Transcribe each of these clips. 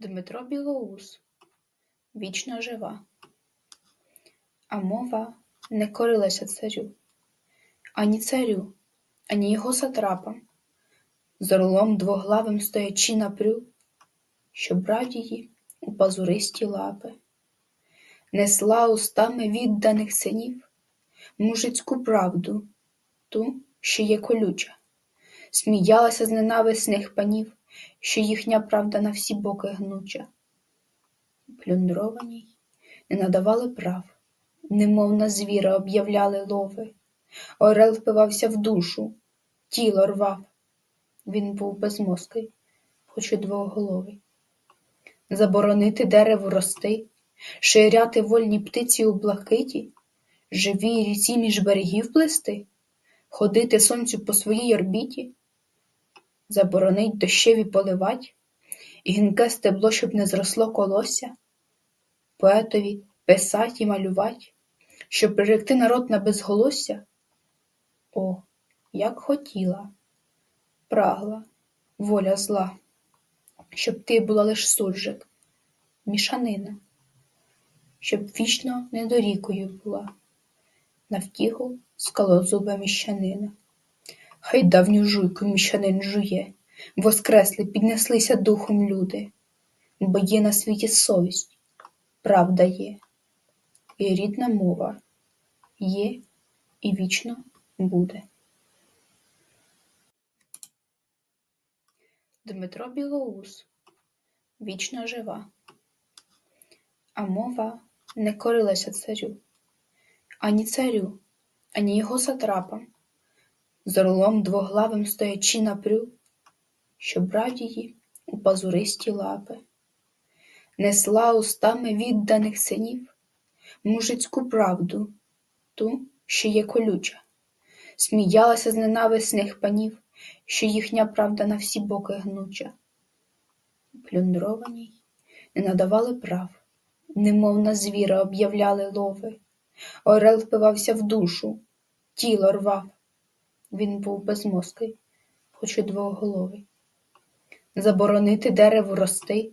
Дмитро Білоус. Вічно жива, а мова не корилася царю, ані царю, ані його сатрапам, з орлом двоглавим стоячи напрю, що брав її у пазуристі лапи, несла устами відданих синів мужицьку правду, ту, що є колюча, сміялася з ненависних панів, що їхня правда на всі боки гнуча. Плюндрованій не надавали прав, немов на звіра об'являли лови. Орел впивався в душу, тіло рвав. Він був безмозкий, хоч і двоголовий. Заборонити дереву рости, ширяти вольні птиці у блакиті, живій ріці між берегів плести, ходити сонцю по своїй орбіті, заборонить дощеві поливать, і гінке стебло, щоб не зросло колосся, поетові писать і малювать, щоб приректи народ на безголосся? О, як хотіла, прагла, воля зла, щоб ти була лиш суржик, мішанина, щоб вічно недорікою була, на втіху скалозуба міщанина. Хай давню жуйку міщанин жує, воскресли, піднеслися духом люди, бо є на світі совість, правда є, і рідна мова є і вічно буде. Дмитро Білоус. Вічно жива, а мова не корилася царю, ані царю, ані його сатрапам, з орлом двоглавим стоячи напрю, що брав її у пазуристі лапи, несла устами відданих синів мужицьку правду, ту, що є колюча, сміялася з ненависних панів, що їхня правда на всі боки гнуча. Плюндрованій не надавали прав, немов на звіра об'являли лови. Орел впивався в душу, тіло рвав. Він був безмозкий, хоч і двоголовий. Заборонити дереву рости,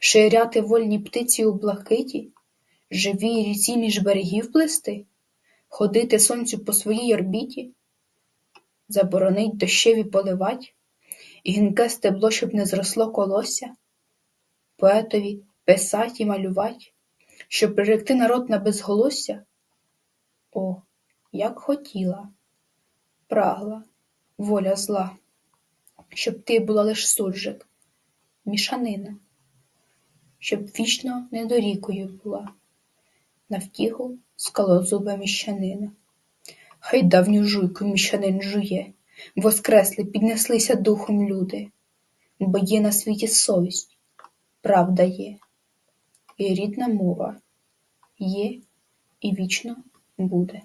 ширяти вольні птиці у блакиті, живій ріці між берегів плести, ходити сонцю по своїй орбіті, заборонить дощеві поливать, гінке стебло, щоб не зросло колосся, поетові писать і малювать, щоб приректи народ на безголосся? О, як хотіла, прагла, воля зла, щоб ти була лиш суржик, мішанина, щоб вічно недорікою була, на втіху скалозуба міщанина. Хай давню жуйку міщанин жує, воскресли, піднеслися духом люди, бо є на світі совість, правда є, і рідна мова є і вічно буде.